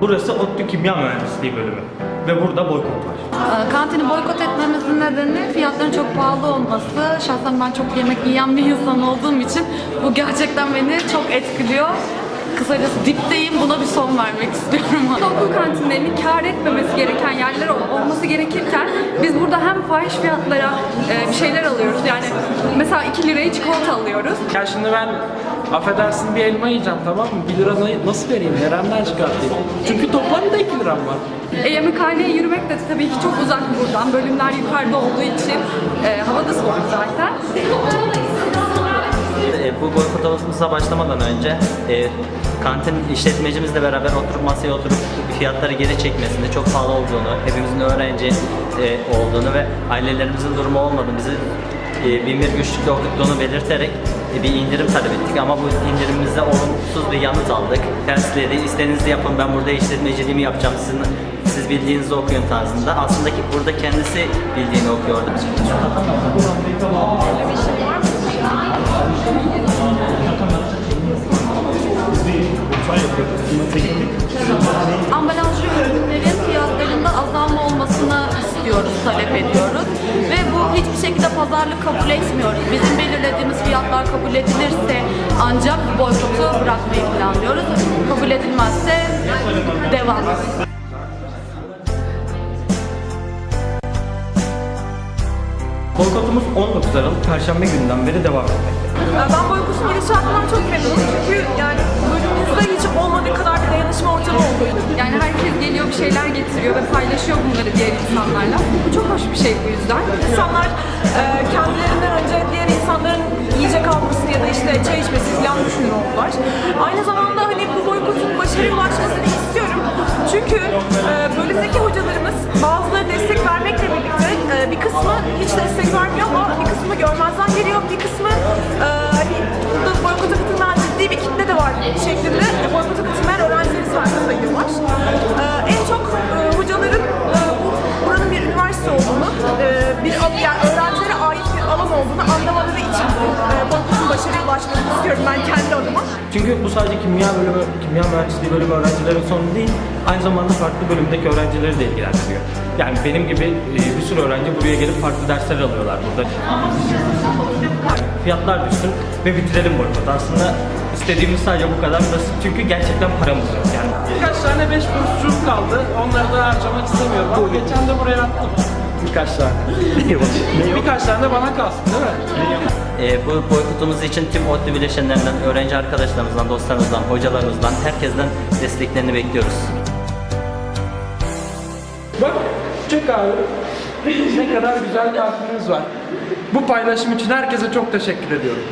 Burası ODTÜ Kimya Mühendisliği bölümü ve burada boykot var. Ee, Kantini boykot etmemizin nedeni fiyatların çok pahalı olması. Şahsen ben çok yemek yiyen bir insan olduğum için bu gerçekten beni çok etkiliyor. Kısacası dipteyim buna bir son vermek istiyorum. Okul kantinlerinin kar etmemesi gereken yerler ol- olması gerekirken biz burada hem fahiş fiyatlara e, bir şeyler alıyoruz. Yani mesela 2 liraya çikolata alıyoruz. Ya şimdi ben affedersin bir elma yiyeceğim tamam mı? 1 lira na- nasıl vereyim? Nereden çıkartayım? Çünkü toplamda 2 liram var. E, yemekhaneye yürümek de tabii ki çok uzak buradan. Bölümler yukarıda olduğu için e, hava da soğuk zaten. E, bu boykotumuza başlamadan önce e, kantin işletmecimizle beraber oturup masaya oturup fiyatları geri çekmesinde çok pahalı olduğunu, hepimizin öğrenci e, olduğunu ve ailelerimizin durumu olmadığını, bizi e, bin bir güçlükle okuttuğunu belirterek e, bir indirim talep ettik ama bu indirimimizde olumsuz bir yanıt aldık. Tersledi, istediğinizi yapın ben burada işletmeciliğimi yapacağım, sizin siz bildiğinizi okuyun tarzında. Aslında ki burada kendisi bildiğini okuyordu. Ambalajlı ürünlerin fiyatlarında azalma olmasını istiyoruz, talep ediyoruz. Ve bu hiçbir şekilde pazarlık kabul etmiyoruz. Bizim belirlediğimiz fiyatlar kabul edilirse ancak boykotu bırakmayı planlıyoruz. Kabul edilmezse devam. Boykotumuz 19 Aralık Perşembe gününden beri devam etmekte. Ben boykotun gidişatından çok memnunum çünkü yani getiriyor ve paylaşıyor bunları diğer insanlarla. Bu çok hoş bir şey bu yüzden. İnsanlar e, kendilerinden önce diğer insanların yiyecek alması ya da işte çay içmesi falan düşünür oldular. Aynı zamanda hani bu boykotun başarıya ulaşmasını istiyorum. Çünkü e, bölümdeki hocalarımız bazıları destek vermekle birlikte e, bir kısmı hiç destek vermiyor ama bir kısmı görmezden geliyor, bir kısmı e, hani burada boykota ciddi bir kitle de var şeklinde bir al- yani öğrencilere ait bir alan olduğunu anlamaları için bu e, boykotun başarıya ulaşmasını istiyorum ben kendi adıma. Çünkü bu sadece kimya bölümü, kimya mühendisliği bölümü öğrencilerin sorunu değil, aynı zamanda farklı bölümdeki öğrencileri de ilgilendiriyor. Yani benim gibi e, bir sürü öğrenci buraya gelip farklı dersler alıyorlar burada. Fiyatlar düşsün ve bitirelim boykotu. Aslında istediğimiz sadece bu kadar basit çünkü gerçekten paramız yok. Yani Birkaç tane 5 kuruşçuk kaldı. Onları da harcamak istemiyorum ama geçen de buraya attım. Birkaç tane. Birkaç tane de bana kalsın değil mi? E, bu boykotumuz için tüm ODTÜ bileşenlerinden, öğrenci arkadaşlarımızdan, dostlarımızdan, hocalarımızdan, herkesten desteklerini bekliyoruz. Bak çek abi. Ne kadar güzel kalbiniz var. Bu paylaşım için herkese çok teşekkür ediyorum.